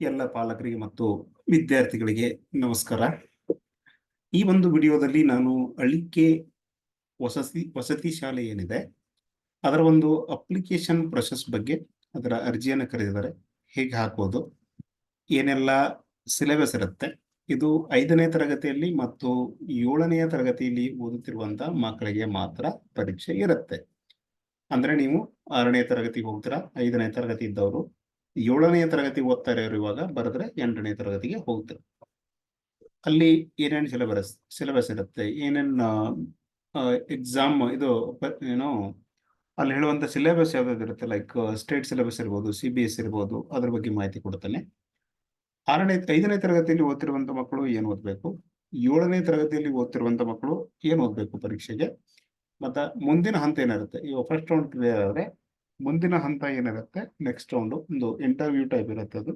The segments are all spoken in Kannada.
ಎಲ್ಲ ಪಾಲಕರಿಗೆ ಮತ್ತು ವಿದ್ಯಾರ್ಥಿಗಳಿಗೆ ನಮಸ್ಕಾರ. ಈ ಒಂದು ವಿಡಿಯೋದಲ್ಲಿ ನಾನು ಅಳಿಕೆ ವಸತಿ ವಸತಿ ಶಾಲೆ ಏನಿದೆ, ಅದರ ಒಂದು ಅಪ್ಲಿಕೇಶನ್ ಪ್ರೊಸೆಸ್ ಬಗ್ಗೆ ಅದರ ಅರ್ಜಿಯನ್ನು ಕರೆದಿದ್ದಾರೆ. ಹೇಗೆ ಹಾಕೋದು, ಏನೆಲ್ಲ ಸಿಲೆಬಸ್ ಇರುತ್ತೆ, ಇದು ಐದನೇ ತರಗತಿಯಲ್ಲಿ ಮತ್ತು ಏಳನೆಯ ತರಗತಿಯಲ್ಲಿ ಓದುತ್ತಿರುವಂತಹ ಮಕ್ಕಳಿಗೆ ಮಾತ್ರ ಪರೀಕ್ಷೆ ಇರುತ್ತೆ. ಅಂದ್ರೆ ನೀವು ಆರನೇ ತರಗತಿಗೆ ಹೋಗ್ತೀರಾ, ಐದನೇ ತರಗತಿ ಇದ್ದವರು ಏಳನೆಯ ತರಗತಿ ಓದ್ತಾ ಇರೋರು ಇವಾಗ, ಬರೆದ್ರೆ ಎಂಟನೇ ತರಗತಿಗೆ ಹೋಗ್ತಾರೆ. ಅಲ್ಲಿ ಏನೇನು ಸಿಲೆಬಸ್ ಸಿಲೆಬಸ್ ಇರುತ್ತೆ, ಏನೇನು ಎಕ್ಸಾಮ್ ಇದು ಏನೋ, ಅಲ್ಲಿ ಹೇಳುವಂತ ಸಿಲೆಬಸ್ ಯಾವ್ದಾದ್ರು ಇರುತ್ತೆ ಲೈಕ್ ಸ್ಟೇಟ್ ಸಿಲೆಬಸ್ ಇರ್ಬೋದು ಸಿ ಬಿ ಎಸ್ ಇರ್ಬೋದು, ಅದ್ರ ಬಗ್ಗೆ ಮಾಹಿತಿ ಕೊಡ್ತಾನೆ. ಆರನೇ, ಐದನೇ ತರಗತಿಯಲ್ಲಿ ಓದ್ತಿರುವಂತ ಮಕ್ಕಳು ಏನು ಓದ್ಬೇಕು? ಏಳನೇ ತರಗತಿಯಲ್ಲಿ ಓದ್ತಿರುವಂತ ಮಕ್ಕಳು ಏನ್ ಓದ್ಬೇಕು ಪರೀಕ್ಷೆಗೆ? ಮತ್ತ ಮುಂದಿನ ಹಂತ ಏನಿರುತ್ತೆ? ಇವಾಗ ಫಸ್ಟ್ ರೌಂಡ್ ಕ್ಲಿಯರ್ ಆದ್ರೆ ಮುಂದಿನ ಹಂತ ಏನಿರುತ್ತೆ? ನೆಕ್ಸ್ಟ್ ರೌಂಡು ಒಂದು ಇಂಟರ್ವ್ಯೂ ಟೈಪ್ ಇರುತ್ತೆ ಅದು.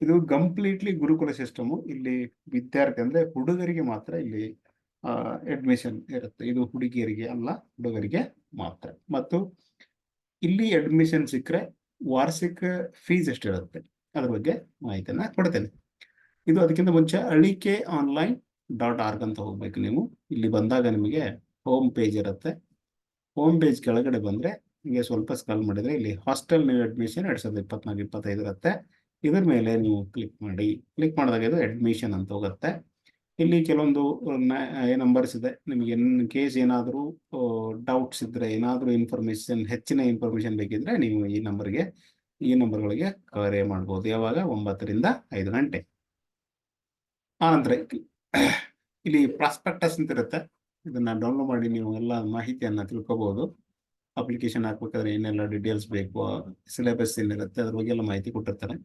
ಇದು ಕಂಪ್ಲೀಟ್ಲಿ ಗುರುಕುಲ ಸಿಸ್ಟಮು ಇಲ್ಲಿ ವಿದ್ಯಾರ್ಥಿ ಅಂದ್ರೆ ಹುಡುಗರಿಗೆ ಮಾತ್ರ ಇಲ್ಲಿ ಅಡ್ಮಿಷನ್ ಇರುತ್ತೆ. ಇದು ಹುಡುಗಿಯರಿಗೆ ಅಲ್ಲ, ಹುಡುಗರಿಗೆ ಮಾತ್ರ. ಮತ್ತು ಇಲ್ಲಿ ಅಡ್ಮಿಷನ್ ಸಿಕ್ಕರೆ ವಾರ್ಷಿಕ ಫೀಸ್ ಎಷ್ಟಿರುತ್ತೆ? ಅದ್ರ ಬಗ್ಗೆ ಮಾಹಿತಿಯನ್ನು ಕೊಡ್ತೇನೆ. ಇದು ಅದಕ್ಕಿಂತ ಮುಂಚೆ ಅಳಿಕೆ ಆನ್ಲೈನ್ ಡಾಟ್ ಆರ್ಗ್ ಅಂತ ಹೋಗ್ಬೇಕು ನೀವು. ಇಲ್ಲಿ ಬಂದಾಗ ನಿಮಗೆ ಹೋಮ್ ಪೇಜ್ ಇರುತ್ತೆ. ಹೋಮ್ ಪೇಜ್ ಕೆಳಗಡೆ ಬಂದ್ರೆ ನಿಮಗೆ ಸ್ವಲ್ಪ ಸ್ಕಾಲ್ ಮಾಡಿದರೆ ಇಲ್ಲಿ ಹಾಸ್ಟೆಲ್ ನೀವು ಅಡ್ಮಿಷನ್ ಎರಡ್ ಸಾವಿರದ ಇಪ್ಪತ್ನಾಲ್ಕು, ಇಪ್ಪತ್ತೈದು ಇರುತ್ತೆ. ಇದ್ರ ಮೇಲೆ ನೀವು ಕ್ಲಿಕ್ ಮಾಡಿ. ಕ್ಲಿಕ್ ಮಾಡಿದಾಗ ಇದು ಅಡ್ಮಿಷನ್ ಅಂತ ಹೋಗುತ್ತೆ. ಇಲ್ಲಿ ಕೆಲವೊಂದು ನಂಬರ್ಸ್ ಇದೆ. ನಿಮಗೆ ಇನ್ ಕೇಸ್ ಏನಾದರೂ ಡೌಟ್ಸ್ ಇದ್ದರೆ ಏನಾದರೂ ಇನ್ಫಾರ್ಮೇಷನ್ ಹೆಚ್ಚಿನ ಇನ್ಫಾರ್ಮೇಷನ್ ಬೇಕಿದ್ರೆ ನೀವು ಈ ನಂಬರ್ಗೆ ಈ ನಂಬರ್ಗಳಿಗೆ ಕರೆ ಮಾಡ್ಬೋದು. ಯಾವಾಗ? ಒಂಬತ್ತರಿಂದ ಐದು ಗಂಟೆ. ಆನಂತರ ಇಲ್ಲಿ ಪ್ರಾಸ್ಪೆಕ್ಟಸ್ ಅಂತ ಇರುತ್ತೆ. ಇದನ್ನು ಡೌನ್ಲೋಡ್ ಮಾಡಿ ನೀವು ಎಲ್ಲ ಮಾಹಿತಿಯನ್ನು ತಿಳ್ಕೊಬಹುದು ಅಪ್ಲಿಕೇಶನ್ ಹಾಕ್ಬೇಕಾದ್ರೆ ಏನೆಲ್ಲ ಡೀಟೇಲ್ಸ್ ಬೇಕು ಸಿಲೆಬಸ್ ಏನಿರುತ್ತೆ, ಅದ್ರ ಬಗ್ಗೆ ಎಲ್ಲ ಮಾಹಿತಿ ಕೊಟ್ಟಿರ್ತಾರೆ.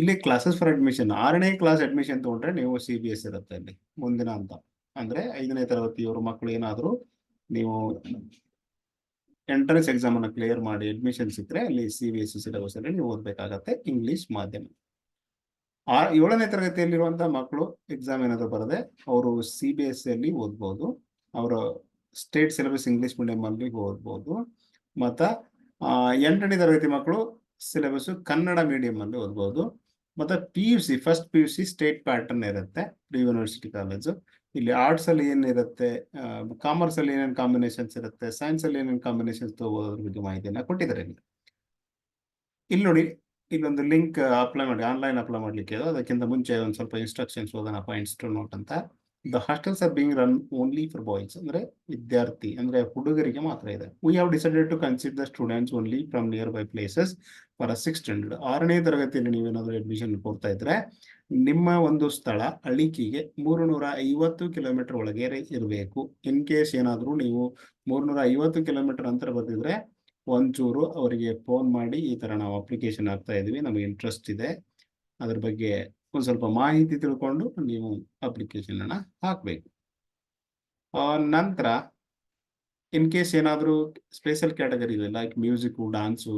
ಇಲ್ಲಿ ಕ್ಲಾಸಸ್ ಫಾರ್ ಅಡ್ಮಿಷನ್ ಆರನೇ ಕ್ಲಾಸ್ ಅಡ್ಮಿಷನ್ ತಗೊಂಡ್ರೆ ನೀವು ಸಿ ಬಿ ಎಸ್ ಇರುತ್ತೆ ಅಲ್ಲಿ, ಮುಂದಿನ ಅಂತ. ಅಂದ್ರೆ ಐದನೇ ತರಗತಿಯವರು ಮಕ್ಕಳು ಏನಾದ್ರು ನೀವು ಎಂಟ್ರೆನ್ಸ್ ಎಕ್ಸಾಮ್ ಅನ್ನ ಕ್ಲಿಯರ್ ಮಾಡಿ ಅಡ್ಮಿಷನ್ ಸಿಕ್ಕರೆ ಅಲ್ಲಿ ಸಿ ಬಿ ಎಸ್ ಸಿಲೆಬಸ್ ಅಲ್ಲಿ ನೀವು ಓದಬೇಕಾಗತ್ತೆ ಇಂಗ್ಲಿಷ್ ಮಾಧ್ಯಮ. ಆ ಏಳನೇ ತರಗತಿಯಲ್ಲಿರುವಂತಹ ಮಕ್ಕಳು ಎಕ್ಸಾಮ್ ಏನಾದ್ರು ಬರದೆ ಅವರು ಸಿ ಬಿ ಎಸ್ ಅಲ್ಲಿ ಓದ್ಬೋದು. ಅವರ ಸ್ಟೇಟ್ ಸಿಲೆಬಸ್ ಇಂಗ್ಲಿಷ್ ಮೀಡಿಯಂ ಅಲ್ಲಿ ಓದ್ಬೋದು. ಮತ್ತ ಎಂಟನೇ ತರಗತಿ ಮಕ್ಕಳು ಸಿಲೆಬಸ್ ಕನ್ನಡ ಮೀಡಿಯಂ ಅಲ್ಲಿ ಓದ್ಬೋದು. ಮತ್ತೆ P U C first P U C state pattern ಇರುತ್ತೆ ಪ್ರಿ ಯೂನಿವರ್ಸಿಟಿ ಕಾಲೇಜು ಇಲ್ಲಿ ಆರ್ಟ್ಸ್ ಅಲ್ಲಿ ಏನಿರುತ್ತೆ ಕಾಮರ್ಸ್ ಅಲ್ಲಿ ಏನೇನು ಕಾಂಬಿನೇಷನ್ಸ್ ಇರುತ್ತೆ ಸೈನ್ಸ್ ಅಲ್ಲಿ ಏನೇನು ಕಾಂಬಿನೇಷನ್ಸ್ ತಗೋದ್ರ ಬಗ್ಗೆ ಮಾಹಿತಿಯನ್ನ ಕೊಟ್ಟಿದ್ದಾರೆ ಇಲ್ಲಿ. ಇಲ್ಲಿ ನೋಡಿ, ಇಲ್ಲೊಂದು ಲಿಂಕ್ ಅಪ್ಲೈ ಮಾಡಿ ಆನ್ಲೈನ್ ಅಪ್ಲೈ ಮಾಡ್ಲಿಕ್ಕೆ ಅದಕ್ಕಿಂತ ಮುಂಚೆ ಒಂದು ಸ್ವಲ್ಪ ಇನ್ಸ್ಟ್ರಕ್ಷನ್ಸ್ ಓದೋಣ ಪಾಯಿಂಟ್ಸ್ ಟು ನೋಟ್ ಅಂತ. The hostels are being run only for boys ಅಂದ್ರೆ ವಿದ್ಯಾರ್ಥಿ, ಅಂದ್ರೆ ಹುಡುಗರಿಗೆ ಮಾತ್ರ ಇದೆ. We have decided to consider students only from nearby places for six standard ಆರನೇ ತರಗತಿಯಲ್ಲಿ ನೀವೇನಾದ್ರೂ ಅಡ್ಮಿಷನ್ ಕೊಡ್ತಾ ಇದ್ರೆ, ನಿಮ್ಮ ಒಂದು ಸ್ಥಳ, ಅಳಿಕೆಗೆ ಮೂರುನೂರ ಐವತ್ತು ಕಿಲೋಮೀಟರ್ ಒಳಗೆ ಇರಬೇಕು. ಇನ್ ಕೇಸ್ ಏನಾದರೂ ನೀವು ಮೂರ್ನೂರ ಐವತ್ತು ಕಿಲೋಮೀಟರ್ ಅಂತರ ಬರ್ತಿದ್ರೆ ಒಂಚೂರು ಅವರಿಗೆ ಫೋನ್ ಮಾಡಿ ಈ ಥರ ನಾವು ಅಪ್ಲಿಕೇಶನ್ ಹಾಕ್ತಾ ಇದ್ದೀವಿ ನಮಗೆ ಇಂಟ್ರೆಸ್ಟ್ ಇದೆ. ಅದ್ರ ಬಗ್ಗೆ ಒಂದ್ ಸ್ವಲ್ಪ ಮಾಹಿತಿ ತಿಳ್ಕೊಂಡು ನೀವು ಅಪ್ಲಿಕೇಶನ್ ಅನ್ನ ಹಾಕ್ಬೇಕು. ನಂತರ ಇನ್ ಕೇಸ್ ಏನಾದರೂ ಸ್ಪೆಷಲ್ ಕ್ಯಾಟಗರಿ ಇದೆ ಲೈಕ್ ಮ್ಯೂಸಿಕ್ ಡಾನ್ಸು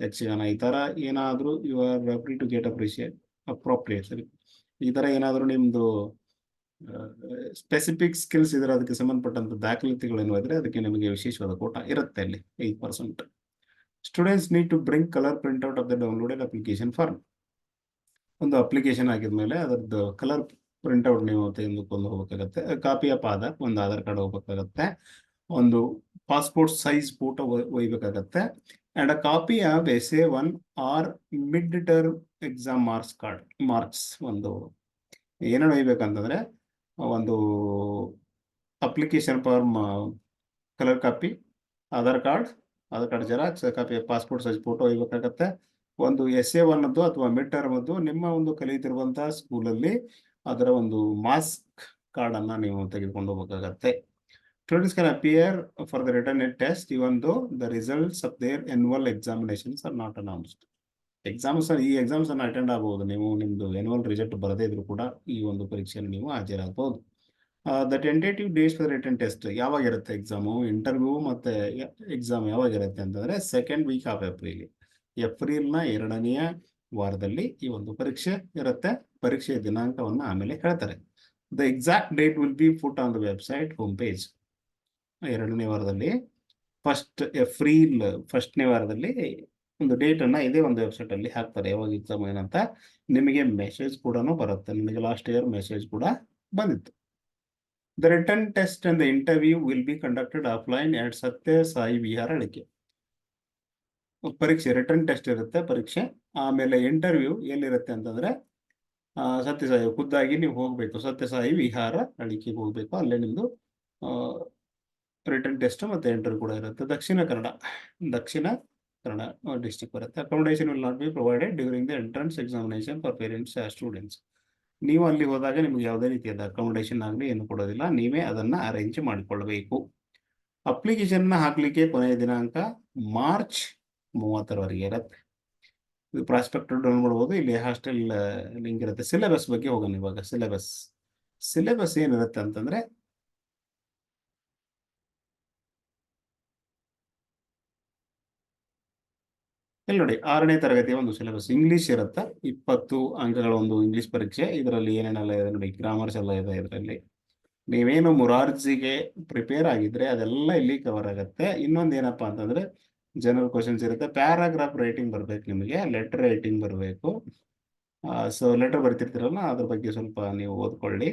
ಯಕ್ಷಗಾನ, ಈ ತರ ಏನಾದರೂ you are free to get appreciate appropriate ಸರಿ? ಈ ತರ ಏನಾದರೂ ನಿಮ್ದು ಸ್ಪೆಸಿಫಿಕ್ ಸ್ಕಿಲ್ಸ್ ಇದ್ರೆ ಅದಕ್ಕೆ ಸಂಬಂಧಪಟ್ಟಂತ ದಾಖಲಾತಿಗಳೇನು ಇದ್ರೆ ಅದಕ್ಕೆ ನಿಮಗೆ ವಿಶೇಷವಾದ ಕೋಟ ಇರುತ್ತೆ ಅಲ್ಲಿ eight percent students need to bring colour printout of the downloaded application form ಒಂದು ಅಪ್ಲಿಕೇಶನ್ ಹಾಕಿದ್ಮೇಲೆ ಅದರದ್ದು ಕಲರ್ ಪ್ರಿಂಟ್ಔಟ್ ನೀವು ತೆಗೆದುಕೊಂಡು ಹೋಗ್ಬೇಕಾಗತ್ತೆ. ಕಾಪಿ ಆಫ್ ಆಧಾರ್ ಒಂದು ಆಧಾರ್ ಕಾರ್ಡ್ ಹೋಗ್ಬೇಕಾಗತ್ತೆ. ಒಂದು passport size photo ಒಯ್ಬೇಕಾಗತ್ತೆ. And a copy of S A one or mid term exam marks card marks ಒಂದು ಏನೇನು ಒಯ್ಬೇಕಂತಂದ್ರೆ, ಒಂದು application form colour copy Aadhaar card Aadhaar card xerox copy passport size photo ಒಯ್ಬೇಕಾಗತ್ತೆ. ಒಂದು ಎಸ್ ಎ ಒನ್ ಅದು ಅಥವಾ ಮಿಡ್ ಟರ್ಮ್ ಅದು ನಿಮ್ಮ ಒಂದು ಕಲಿತಿರುವಂತಹ ಸ್ಕೂಲಲ್ಲಿ ಅದರ ಒಂದು ಮಾಸ್ಕ್ ಕಾರ್ಡ್ ಅನ್ನ ನೀವು ತೆಗೆದುಕೊಂಡು ಹೋಗಬೇಕಾಗತ್ತೆ. Students can appear for the written test even though the results of their annual examinations are not announced exams ಈ ಎಕ್ಸಾಮ್ಸ್ ಅನ್ನು ಅಟೆಂಡ್ ಆಗಬಹುದು ನೀವು ನಿಮ್ದು ಎನ್ಯುವಲ್ ರಿಸಲ್ಟ್ ಬರದೇ ಇದ್ರು ಕೂಡ ಈ ಒಂದು ಪರೀಕ್ಷೆಯನ್ನು ನೀವು ಹಾಜರಾಗಬಹುದು the tentative days for written test ಯಾವಾಗ ಇರುತ್ತೆ ಎಕ್ಸಾಮು ಇಂಟರ್ವ್ಯೂ ಮತ್ತೆ ಎಕ್ಸಾಮ್ ಯಾವಾಗ ಇರುತ್ತೆ ಅಂತಂದ್ರೆ ಸೆಕೆಂಡ್ ವೀಕ್ ಆಫ್ ಏಪ್ರಿಲ್ ಏಪ್ರಿಲ್ನ ಎರಡನೆಯ ವಾರದಲ್ಲಿ ಈ ಒಂದು ಪರೀಕ್ಷೆ ಇರುತ್ತೆ. ಪರೀಕ್ಷೆಯ ದಿನಾಂಕವನ್ನು ಆಮೇಲೆ ಹೇಳ್ತಾರೆ. The exact date will be put on the website home page ಎರಡನೇ ವಾರದಲ್ಲಿ ಫಸ್ಟ್ ಏಪ್ರಿಲ್ ಫಸ್ಟ್ನೇ ವಾರದಲ್ಲಿ ಒಂದು ಡೇಟ್ ಅನ್ನ ಇದೇ ಒಂದು ವೆಬ್ಸೈಟ್ ಅಲ್ಲಿ ಹಾಕ್ತಾರೆ. ಯಾವಾಗ ಎಕ್ಸಾಮ್ ಏನಂತ ನಿಮಗೆ ಮೆಸೇಜ್ ಕೂಡ ಬರುತ್ತೆ. ನಿಮಗೆ ಲಾಸ್ಟ್ ಇಯರ್ ಮೆಸೇಜ್ ಕೂಡ ಬಂದಿತ್ತು. The written test and the interview will be conducted offline ಎರಡ್ ಸತ್ಯ ಸಾಯಿ ವಿಹಾರ ಅಳಿಕೆ ಪರೀಕ್ಷೆ ರಿಟರ್ನ್ ಟೆಸ್ಟ್ ಇರುತ್ತೆ, ಪರೀಕ್ಷೆ. ಆಮೇಲೆ ಇಂಟರ್ವ್ಯೂ ಎಲ್ಲಿರುತ್ತೆ ಅಂತಂದ್ರೆ ಸತ್ಯಸಾಯಿ ಖುದ್ದಾಗಿ ನೀವು ಹೋಗಬೇಕು. ಸತ್ಯಸಾಯಿ ವಿಹಾರ ಅಳಿಕೆಗೆ ಹೋಗ್ಬೇಕು. ಅಲ್ಲೇ ನಿಮ್ಮದು ರಿಟರ್ನ್ ಟೆಸ್ಟ್ ಮತ್ತೆ ಇಂಟರ್ವ್ಯೂ ಕೂಡ ಇರುತ್ತೆ. ದಕ್ಷಿಣ ಕನ್ನಡ ದಕ್ಷಿಣ ಕನ್ನಡ ಡಿಸ್ಟಿಕ್ ಬರುತ್ತೆ. Accommodation will not be provided during the entrance examination for parents students ನೀವು ಅಲ್ಲಿ ಹೋದಾಗ ನಿಮ್ಗೆ ಯಾವುದೇ ರೀತಿಯಾದ ಅಕಾಮಡೇಷನ್ ಆಗಲಿ, ಏನು ಕೊಡೋದಿಲ್ಲ. ನೀವೇ ಅದನ್ನ ಅರೇಂಜ್ ಮಾಡಿಕೊಳ್ಬೇಕು. ಅಪ್ಲಿಕೇಶನ್ ಹಾಕಲಿಕ್ಕೆ ಕೊನೆಯ ದಿನಾಂಕ ಮಾರ್ಚ್ ಮೂವತ್ತರವರೆಗೆ ಇರುತ್ತೆ. ಇದು ಪ್ರಾಸ್ಪೆಕ್ಟ್ ಡೌನ್ ಮಾಡ್ಬೋದು. ಇಲ್ಲಿ ಹಾಸ್ಟೆಲ್ ಲಿಂಕ್ ಇರುತ್ತೆ. ಸಿಲೆಬಸ್ ಬಗ್ಗೆ ಹೋಗೋಣ ಇವಾಗ. ಸಿಲೆಬಸ್ ಸಿಲೆಬಸ್ ಏನಿರುತ್ತೆ ಅಂತಂದ್ರೆ ಇಲ್ಲಿ ನೋಡಿ, ಆರನೇ ತರಗತಿಯ ಒಂದು ಸಿಲೆಬಸ್ ಇಂಗ್ಲಿಷ್ ಇರುತ್ತೆ. ಇಪ್ಪತ್ತು ಅಂಕಗಳ ಒಂದು ಇಂಗ್ಲಿಷ್ ಪರೀಕ್ಷೆ. ಇದರಲ್ಲಿ ಏನೇನೆಲ್ಲ ಇದೆ ನೋಡಿ ಗ್ರಾಮರ್ಸ್ ಎಲ್ಲ ಇದೆ ಇದರಲ್ಲಿ. ನೀವೇನು ಮುರಾರ್ಜಿಗೆ ಪ್ರಿಪೇರ್ ಆಗಿದ್ರೆ ಅದೆಲ್ಲ ಇಲ್ಲಿ ಕವರ್ ಆಗುತ್ತೆ. ಇನ್ನೊಂದು ಏನಪ್ಪಾ ಅಂತಂದ್ರೆ ಜನರಲ್ ಕ್ವಶನ್ಸ್ ಇರುತ್ತೆ. ಪ್ಯಾರಾಗ್ರಾಫ್ ರೈಟಿಂಗ್ ಬರಬೇಕು ನಿಮಗೆ ಲೆಟರ್ ರೈಟಿಂಗ್ ಬರಬೇಕು. ಸೊ ಲೆಟರ್ ಬರ್ತಿರ್ತೀರಲ್ಲ, ಅದ್ರ ಬಗ್ಗೆ ಸ್ವಲ್ಪ ನೀವು ಓದ್ಕೊಳ್ಳಿ.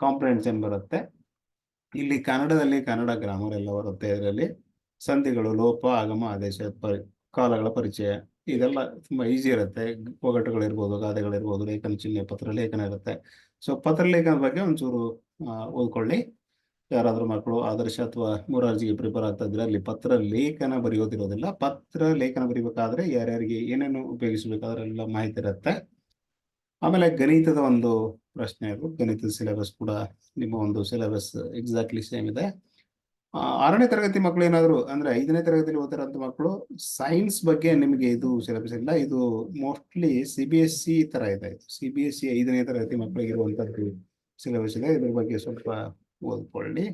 ಕಾಂಪ್ರಿಹೆನ್ಷನ್ ಬರುತ್ತೆ. ಇಲ್ಲಿ ಕನ್ನಡದಲ್ಲಿ ಕನ್ನಡ ಗ್ರಾಮರ್ ಎಲ್ಲ ಬರುತ್ತೆ ಇದರಲ್ಲಿ. ಸಂಧಿಗಳು, ಲೋಪ, ಆಗಮ, ಆದೇಶ, ಪರಿ, ಕಾಲಗಳ ಪರಿಚಯ, ಇದೆಲ್ಲ ತುಂಬಾ ಈಸಿ ಇರುತ್ತೆ. ಒಗಟುಗಳಿರ್ಬೋದು, ಗಾದೆಗಳಿರ್ಬೋದು, ಲೇಖನ ಚಿಹ್ನೆ, ಪತ್ರ, ಲೇಖನ ಇರುತ್ತೆ. ಸೊ ಪತ್ರ ಲೇಖನದ ಬಗ್ಗೆ ಒಂಚೂರು ಓದ್ಕೊಳ್ಳಿ. ಯಾರಾದ್ರೂ ಮಕ್ಕಳು ಆದರ್ಶ ಅಥವಾ ಮೂರಾರ್ಜಿಗೆ ಪ್ರಿಪೇರ್ ಆಗ್ತಾ ಇದ್ರೆ ಅಲ್ಲಿ ಪತ್ರ ಲೇಖನ ಬರೆಯೋದಿರೋದಿಲ್ಲ. ಪತ್ರ ಲೇಖನ ಬರೀಬೇಕಾದ್ರೆ ಯಾರ್ಯಾರಿಗೆ ಏನೇನು ಉಪಯೋಗಿಸಬೇಕಾದ್ರೆಲ್ಲ ಮಾಹಿತಿ ಇರುತ್ತೆ. ಆಮೇಲೆ ಗಣಿತದ ಒಂದು ಪ್ರಶ್ನೆ ಅದು. ಗಣಿತದ ಸಿಲೆಬಸ್ ಕೂಡ ನಿಮ್ಮ ಒಂದು ಸಿಲೆಬಸ್ ಎಕ್ಸಾಕ್ಟ್ಲಿ ಸೇಮ್ ಇದೆ. ಆರನೇ ತರಗತಿ ಮಕ್ಕಳು ಏನಾದ್ರು ಅಂದ್ರೆ ಐದನೇ ತರಗತಿಯಲ್ಲಿ ಓದಿರೋಂಥ ಮಕ್ಕಳು ಸೈನ್ಸ್ ಬಗ್ಗೆ ನಿಮಗೆ ಇದು ಸಿಲೆಬಸ್ ಇಲ್ಲ. ಇದು mostly C B S C ತರ ಇದೆ. ಸಿ ಬಿ ಎಸ್ ಸಿ ಐದನೇ ತರಗತಿ ಮಕ್ಕಳಿಗೆ ಇರುವಂತದ್ದು ಸಿಲೆಬಸ್ ಇದೆ. ಇದ್ರ ಬಗ್ಗೆ ಸ್ವಲ್ಪ ಓದ್ಕೊಳ್ಳಿ.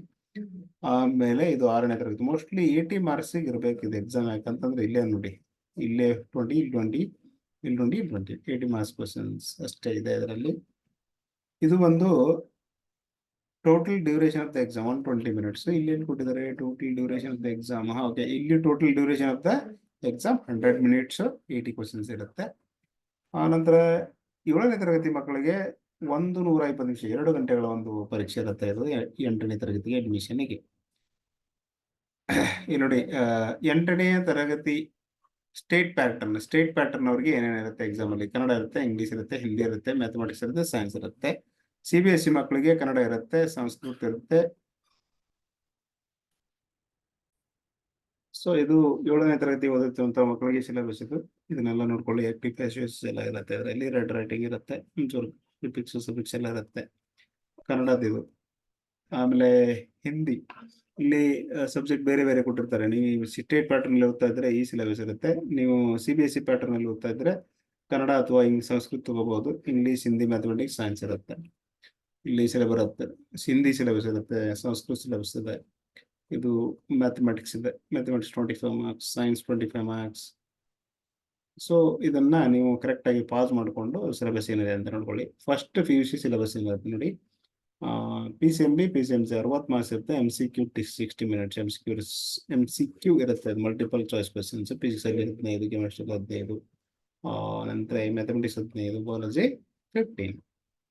ಆಮೇಲೆ ಇದು ಆರನೇ ತರಗತಿ. ಮೋಸ್ಟ್ಲಿ ಏಯ್ಟಿ ಮಾರ್ಕ್ಸ್ ಇರ್ಬೇಕು ಇದು ಎಕ್ಸಾಮ್ ಯಾಕಂತಂದ್ರೆ ಇಲ್ಲೇ ನೋಡಿ. ಇಲ್ಲೇ ಟ್ವೆಂಟಿ ಇಲ್ಲಿ ಟ್ವೆಂಟಿ ಇಲ್ಲಿ twenty twenty eighty marks questions ಅಷ್ಟೇ ಇದೆ ಇದರಲ್ಲಿ ಇದು ಒಂದು total duration of the exam one twenty minutes ಇಲ್ಲಿ ಏನು ಕೊಟ್ಟಿದ್ದಾರೆ? Total duration of the exam okay ಇಲ್ಲಿ total duration of the exam hundred minutes eighty questions ಇರುತ್ತೆ. ಆನಂತರ ಏಳನೇ ತರಗತಿ ಮಕ್ಕಳಿಗೆ ಒಂದು ನೂರ ಇಪ್ಪತ್ತು ನಿಮಿಷ, ಎರಡು ಗಂಟೆಗಳ ಒಂದು ಪರೀಕ್ಷೆ ಇರುತ್ತೆ ಇದು ಎಂಟನೇ ತರಗತಿಗೆ ಅಡ್ಮಿಷನ್ಗೆ ಇಲ್ಲಿ ನೋಡಿ ಎಂಟನೇ ತರಗತಿ ಸ್ಟೇಟ್ ಪ್ಯಾಟರ್ನ್ ಸ್ಟೇಟ್ ಪ್ಯಾಟರ್ನ್ ಅವ್ರಿಗೆ ಏನೇನಿರುತ್ತೆ ಎಕ್ಸಾಮ್ ಅಲ್ಲಿ? ಕನ್ನಡ ಇರುತ್ತೆ ಇಂಗ್ಲಿಷ್ ಇರುತ್ತೆ ಹಿಂದಿ ಇರುತ್ತೆ ಮ್ಯಾಥಮೆಟಿಕ್ಸ್ ಇರುತ್ತೆ ಸೈನ್ಸ್ ಇರುತ್ತೆ. ಸಿ ಬಿ ಎಸ್ ಸಿ ಮಕ್ಕಳಿಗೆ ಕನ್ನಡ ಇರುತ್ತೆ, ಸಂಸ್ಕೃತ ಇರುತ್ತೆ. ಸೊ ಇದು ಏಳನೇ ತರಗತಿ ಓದುತ್ತಿರುವಂತ ಮಕ್ಕಳಿಗೆ ಸಿಲೆಬಸ್ ಇದು. ಇದನ್ನೆಲ್ಲ ನೋಡ್ಕೊಳ್ಳಿ ಎಲ್ಲ ಇರುತ್ತೆ. ಅದರಲ್ಲಿ ರೆಡ್ ರೈಟಿಂಗ್ ಇರುತ್ತೆ, ಒಂಚೂರು ಪಿಕ್ಸ್ ಸುಪಿಕ್ಸ್ ಎಲ್ಲ ಇರುತ್ತೆ. ಕನ್ನಡದ ಇದು ಆಮೇಲೆ ಹಿಂದಿ. ಇಲ್ಲಿ ಸಬ್ಜೆಕ್ಟ್ ಬೇರೆ ಬೇರೆ ಕೊಟ್ಟಿರ್ತಾರೆ. ನೀವು ಸ್ಟೇಟ್ ಪ್ಯಾಟರ್ನ್ ಅಲ್ಲಿ ಓದ್ತಾ ಇದ್ರೆ ಈ ಸಿಲೆಬಸ್ ಇರುತ್ತೆ. ನೀವು C B S C pattern ಅಲ್ಲಿ ಓದ್ತಾ ಇದ್ರೆ ಕನ್ನಡ ಅಥವಾ ಇಂಗ್ ಸಂಸ್ಕೃತ ತಗೋಬಹುದು. ಇಂಗ್ಲಿಷ್ ಹಿಂದಿ ಮ್ಯಾಥಮೆಟಿಕ್ಸ್ ಸೈನ್ಸ್ ಇರುತ್ತೆ. ಇಲ್ಲಿ ಸಿಲೆಬಸ್ ಇರುತ್ತೆ. ಹಿಂದಿ ಸಿಲೆಬಸ್ ಇರುತ್ತೆ. ಸಂಸ್ಕೃತ ಸಿಲೆಬಸ್ ಇದೆ. ಇದು ಮ್ಯಾಥಮೆಟಿಕ್ಸ್ ಇದೆ. Mathematics twenty five marks science twenty five marks so ಇದನ್ನ ನೀವು ಕರೆಕ್ಟ್ ಆಗಿ ಪಾಸ್ ಮಾಡಿಕೊಂಡು ಸಿಲೆಬಸ್ ಏನಿದೆ ಅಂತ ನೋಡ್ಕೊಳ್ಳಿ. First P U C syllabus ಏನಿರುತ್ತೆ ನೋಡಿ. P C M B P C M C ಅರವತ್ತು ಮಾರ್ಕ್ಸ್ ಇರುತ್ತೆ. M C Q T sixty minutes M C Q M C Q ಇರುತ್ತೆ. ಮಲ್ಟಿಪಲ್ ಚಾಯ್ಸ್ ಕ್ವಶನ್ಸ್ ಫಿಸಿಕ್ಸ್ ಅಲ್ಲಿ ಹದಿನೈದು ಕೆಮಿಸ್ಟ್ರಿ ಹದಿನೈದು ನಂತರ ಮ್ಯಾಥಮೆಟಿಕ್ಸ್ ಹದಿನೈದು ಬಯಾಲಜಿ ಫಿಫ್ಟೀನ್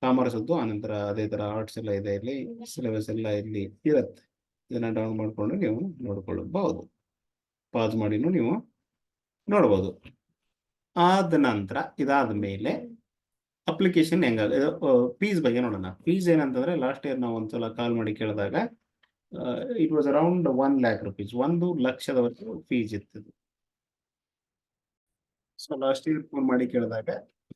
ಕಾಮರ್ಸ್ ಅದು ಆನಂತರ ಅದೇ ತರ ಆರ್ಟ್ಸ್ ಎಲ್ಲ ಇದೆ ಇಲ್ಲಿ. ಸಿಲೆಬಸ್ ಎಲ್ಲ ಇಲ್ಲಿ ಇರುತ್ತೆ. ಇದನ್ನು ಡೌನ್ ಮಾಡಿಕೊಂಡು ನೀವು ನೋಡ್ಕೊಳ್ಬಹುದು. ಪಾಸ್ ಮಾಡಿನೂ ನೀವು ನೋಡ್ಬೋದು. ಆದ ನಂತರ ಇದಾದ ಮೇಲೆ ಅಪ್ಲಿಕೇಶನ್ ಹೆಂಗ ಫೀಸ್ ಬಗ್ಗೆ ನೋಡೋಣ. ಫೀಸ್ ಏನಂತಂದ್ರೆ ಲಾಸ್ಟ್ ಇಯರ್ ನಾವು ಒಂದ್ಸಲ ಕಾಲ್ ಮಾಡಿ ಕೇಳಿದಾಗ it was around one lakh rupees ಒಂದು ಲಕ್ಷದವರೆಗೂ ಫೀಸ್ ಇತ್ತು ಸೊ ಲಾಸ್ಟ್ ಇಯರ್ ಫೋನ್ ಮಾಡಿ ಕೇಳಿದಾಗ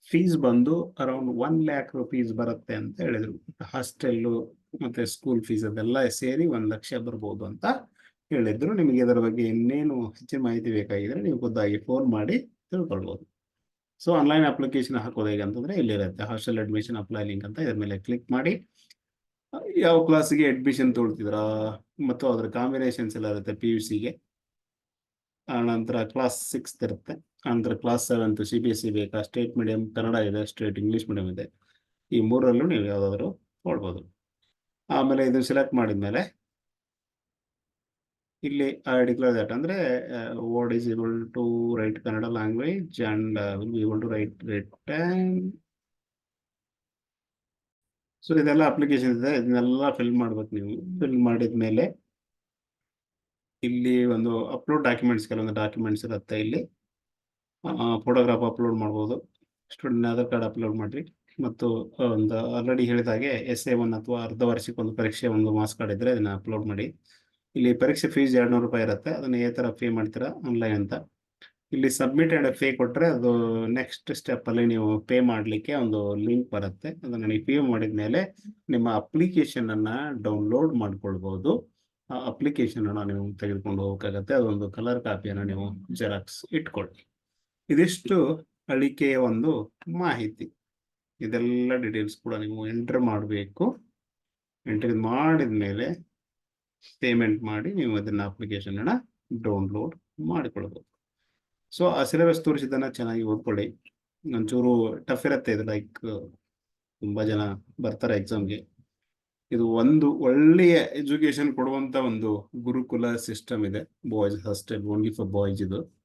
ಫೀಸ್ ಬಂದು ಅರೌಂಡ್ ಒನ್ ಲ್ಯಾಕ್ ರುಪೀಸ್ ಬರುತ್ತೆ ಅಂತ ಹೇಳಿದ್ರು. ಹಾಸ್ಟೆಲ್ಲು ಮತ್ತೆ ಸ್ಕೂಲ್ ಫೀಸ್ ಅದೆಲ್ಲ ಸೇರಿ ಒಂದ್ ಲಕ್ಷ ಬರ್ಬೋದು ಅಂತ ಹೇಳಿದ್ರು. ನಿಮಗೆ ಇದರ ಬಗ್ಗೆ ಇನ್ನೇನು ಹೆಚ್ಚಿನ ಮಾಹಿತಿ ಬೇಕಾಗಿದ್ರೆ ನೀವು ಖುದ್ದಾಗಿ ಫೋನ್ ಮಾಡಿ. ತಿಳ್ಕೊಳ್ಬೋದು. ಸೊ ಆನ್ಲೈನ್ ಅಪ್ಲಿಕೇಶನ್ ಹಾಕೋದು ಹೇಗೆ ಅಂತಂದ್ರೆ ಇಲ್ಲಿರುತ್ತೆ. ಹಾಸ್ಟೆಲ್ ಅಡ್ಮಿಷನ್ ಅಪ್ಲೈ ಲಿಂಕ್ ಅಂತ ಇದ್ರ ಮೇಲೆ ಕ್ಲಿಕ್ ಮಾಡಿ, ಯಾವ ಕ್ಲಾಸಿಗೆ ಅಡ್ಮಿಷನ್ ತೊಗೊಳ್ತಿದ್ರಾ, ಮತ್ತು ಅದ್ರ ಕಾಂಬಿನೇಷನ್ಸ್ ಎಲ್ಲ ಇರುತ್ತೆ ಪಿ ಯು ಸಿಗೆ ಆನಂತರ ಕ್ಲಾಸ್ ಸಿಕ್ಸ್ ಇರುತ್ತೆ. ಆನಂತರ class seventh C B S C ಬೇಕಾ ಸ್ಟೇಟ್ ಮೀಡಿಯಂ ಕನ್ನಡ ಇದೆ ಸ್ಟೇಟ್ ಇಂಗ್ಲಿಷ್ ಮೀಡಿಯಂ ಇದೆ. ಈ ಮೂರಲ್ಲೂ ನೀವು ಯಾವುದಾದ್ರು ನೋಡ್ಬೋದು. ಆಮೇಲೆ ಇದು ಸೆಲೆಕ್ಟ್ ಮಾಡಿದ್ಮೇಲೆ ಇಲ್ಲಿ ಐ ಡಿಕ್ಲೇರ್ ದಟ್ ಅಂದ್ರೆ ward is able to write Kannada language and will be able to write written so ಇದೆಲ್ಲ ಅಪ್ಲಿಕೇಶನ್ ಇದೆ. ಇದನ್ನೆಲ್ಲ ಫಿಲ್ ಮಾಡ್ಬೇಕು ನೀವು. ಫಿಲ್ ಮಾಡಿದ ಮೇಲೆ ಇಲ್ಲಿ ಒಂದು ಅಪ್ಲೋಡ್ ಡಾಕ್ಯುಮೆಂಟ್ಸ್ ಕೆಲವೊಂದು ಡಾಕ್ಯುಮೆಂಟ್ಸ್ ಇರುತ್ತೆ ಇಲ್ಲಿ. ಫೋಟೋಗ್ರಾಫ್ ಅಪ್ಲೋಡ್ ಮಾಡ್ಬೋದು. ಸ್ಟೂಡೆಂಟ್ ಆಧಾರ್ ಕಾರ್ಡ್ ಅಪ್ಲೋಡ್ ಮಾಡ್ರಿ. ಮತ್ತು ಒಂದು ಆಲ್ರೆಡಿ ಹೇಳಿದ ಹಾಗೆ ಎಸ್ ಎ ಒನ್ ಅಥವಾ ಅರ್ಧ ವರ್ಷಕ್ಕೆ ಒಂದು ಪರೀಕ್ಷೆ ಒಂದು ಮಾರ್ಕ್ಸ್ ಕಾರ್ಡ್ ಇದ್ರೆ ಅದನ್ನ ಅಪ್ಲೋಡ್ ಮಾಡಿ. ಇಲ್ಲಿ ಪರೀಕ್ಷೆ ಫೀಸ್ ಎರಡು ನೂರು ರೂಪಾಯಿ ಇರುತ್ತೆ. ಅದನ್ನ ಯಾವ ಥರ ಪೇ ಮಾಡ್ತೀರಾ? ಆನ್ಲೈನ್ ಅಂತ. ಇಲ್ಲಿ ಸಬ್ಮಿಟ್ ಅಂಡ್ ಪೇ ಕೊಟ್ಟರೆ ಅದು ನೆಕ್ಸ್ಟ್ ಸ್ಟೆಪ್ಪಲ್ಲಿ ನೀವು ಪೇ ಮಾಡಲಿಕ್ಕೆ ಒಂದು ಲಿಂಕ್ ಬರುತ್ತೆ. ಅದನ್ನು ನೀವು ಪೇ ಮಾಡಿದ ಮೇಲೆ ನಿಮ್ಮ ಅಪ್ಲಿಕೇಶನ್ ಅನ್ನ ಡೌನ್ಲೋಡ್ ಮಾಡ್ಕೊಳ್ಬೋದು. ಆ ಅಪ್ಲಿಕೇಶನ್ ಅನ್ನ ನೀವು ತೆಗೆದುಕೊಂಡು ಹೋಗಬೇಕಾಗತ್ತೆ ಅದೊಂದು ಕಲರ್ ಕಾಪಿಯನ್ನು ನೀವು ಜೆರಾಕ್ಸ್ ಇಟ್ಕೊಳ್ಳಿ. ಇದಿಷ್ಟು ಅಳಿಕೆಯ ಒಂದು ಮಾಹಿತಿ. ಇದೆಲ್ಲ ಡೀಟೇಲ್ಸ್ ಕೂಡ ನೀವು ಎಂಟ್ರ್ ಮಾಡಬೇಕು. ಎಂಟ್ರಿ ಮಾಡಿದ ಮೇಲೆ ಪೇಮೆಂಟ್ ಮಾಡಿ ನೀವು ಅದನ್ನ ಅಪ್ಲಿಕೇಶನ್ ಅನ್ನ ಡೌನ್ಲೋಡ್ ಮಾಡಿಕೊಳ್ಬಹುದು ಸೊ ಆ ಸಿಲೆಬಸ್ ತೋರಿಸಿದ್ದನ್ನ ಚೆನ್ನಾಗಿ ಓದ್ಕೊಳ್ಳಿ. ಒಂಚೂರು ಟಫ್ ಇರುತ್ತೆ ಇದು ಲೈಕ್ ತುಂಬಾ ಜನ ಬರ್ತಾರೆ ಎಕ್ಸಾಮ್ಗೆ ಇದು ಒಂದು ಒಳ್ಳೆಯ ಎಜುಕೇಶನ್ ಕೊಡುವಂತ ಒಂದು ಗುರುಕುಲ ಸಿಸ್ಟಮ್ ಇದೆ. Boys hostel only for boys ಇದು.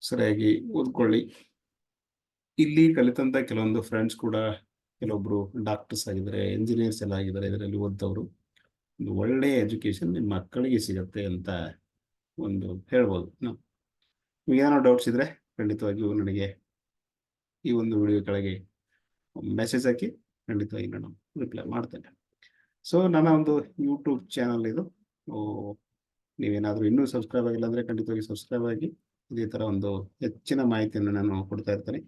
ಸರಿಯಾಗಿ ಓದ್ಕೊಳ್ಳಿ. ಇಲ್ಲಿ ಕಲಿತಂತ ಕೆಲವೊಂದು ಫ್ರೆಂಡ್ಸ್ ಕೂಡ, ಕೆಲವೊಬ್ರು ಡಾಕ್ಟರ್ಸ್ ಆಗಿದ್ದಾರೆ ಇಂಜಿನಿಯರ್ಸ್ ಎಲ್ಲ ಆಗಿದ್ದಾರೆ, ಇದರಲ್ಲಿ ಓದ್ದವರು. ಒಂದು ಒಳ್ಳೆಯ ಎಜುಕೇಶನ್ ನಿಮ್ಮ ಮಕ್ಕಳಿಗೆ ಸಿಗತ್ತೆ ಅಂತ ಒಂದು ಹೇಳ್ಬೋದು. ನಾವು ಏನೋ ಡೌಟ್ಸ್ ಇದ್ರೆ ಖಂಡಿತವಾಗಿಯೂ ನನಗೆ ಈ ಒಂದು ವಿಡಿಯೋ ಕೆಳಗೆ ಮೆಸೇಜ್ ಹಾಕಿ ಖಂಡಿತವಾಗಿ ನಾನು ರಿಪ್ಲೈ ಮಾಡ್ತೇನೆ. ಸೊ ನನ್ನ ಒಂದು ಯೂಟ್ಯೂಬ್ ಚಾನಲ್ ಇದು. ನೀವೇನಾದರೂ ಇನ್ನೂ ಸಬ್ಸ್ಕ್ರೈಬ್ ಆಗಿಲ್ಲ ಅಂದ್ರೆ ಖಂಡಿತವಾಗಿ ಸಬ್ಸ್ಕ್ರೈಬ್ ಆಗಿ ಇದೇ ತರ ಒಂದು ಹೆಚ್ಚಿನ ಮಾಹಿತಿಯನ್ನು ನಾನು ಕೊಡ್ತಾ ಇರ್ತೇನೆ.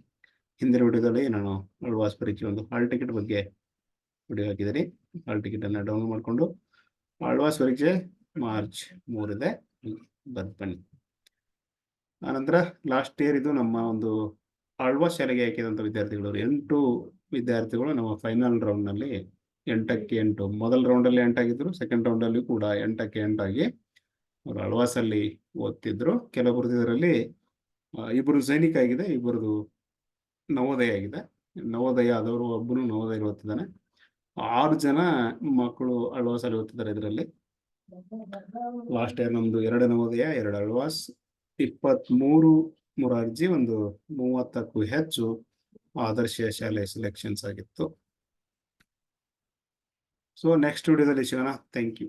ಹಿಂದಿನ ವಿಡಿಯೋದಲ್ಲಿ ನಾನು ಅಳ್ವಾಸ್ ಪರೀಕ್ಷೆ ಒಂದು ಹಾಲ್ ಟಿಕೆಟ್ ಬಗ್ಗೆ ವಿಡಿಯೋ ಹಾಕಿದ್ದೀನಿ. ಹಾಲ್ ಟಿಕೆಟ್ ಅನ್ನ ಡೌನ್ಲೋಡ್ ಮಾಡಿಕೊಂಡು ಆಳ್ವಾಸ್ ಪರೀಕ್ಷೆ ಮಾರ್ಚ್ ಮೂರಿದೆ ಬಂದ್ ಬನ್ನಿ ಆನಂತರ ಲಾಸ್ಟ್ ಇಯರ್ ಇದು ನಮ್ಮ ಒಂದು ಆಳ್ವಾಸ್ ಶಾಲೆಗೆ ಹಾಕಿದಂಥ ವಿದ್ಯಾರ್ಥಿಗಳು, ಎಂಟು ವಿದ್ಯಾರ್ಥಿಗಳು ನಮ್ಮ ಫೈನಲ್ ರೌಂಡ್ನಲ್ಲಿ ಎಂಟಕ್ಕೆ ಎಂಟು. ಮೊದಲ ರೌಂಡ್ ಅಲ್ಲಿ ಎಂಟಾಗಿದ್ರು ಸೆಕೆಂಡ್ ರೌಂಡ್ ಅಲ್ಲಿ ಕೂಡ ಎಂಟಕ್ಕೆ ಎಂಟಾಗಿ ಅವರು ಅಳ್ವಾಸಲ್ಲಿ ಓದ್ತಿದ್ರು. ಕೆಲವರದ್ದು ಇದರಲ್ಲಿ ಇಬ್ಬರು ಸೈನಿಕ ಆಗಿದೆ ಇಬ್ಬರದು ನವೋದಯ ಆಗಿದೆ. ನವೋದಯ ಆದವರು ಒಬ್ಬನು ನವೋದಯ ಓದ್ತಿದ್ದಾನೆ. ಆರು ಜನ ಮಕ್ಕಳು ಅಳ್ವಾಸಲ್ಲಿ ಓದ್ತಿದ್ದಾರೆ ಇದರಲ್ಲಿ. ಲಾಸ್ಟ್ ಇಯರ್ ನಮ್ದು ಎರಡು ನವೋದಯ ಎರಡು ಅಳ್ವಾಸ್, ಇಪ್ಪತ್ಮೂರು ಮುರಾರ್ಜಿ ಒಂದು ಮೂವತ್ತಕ್ಕೂ ಹೆಚ್ಚು ಆದರ್ಶ ಶಾಲೆ ಸೆಲೆಕ್ಷನ್ಸ್ ಆಗಿತ್ತು. ಸೊ ನೆಕ್ಸ್ಟ್ ವಿಡಿಯೋದಲ್ಲಿ ಸಿಗೋಣ. Thank you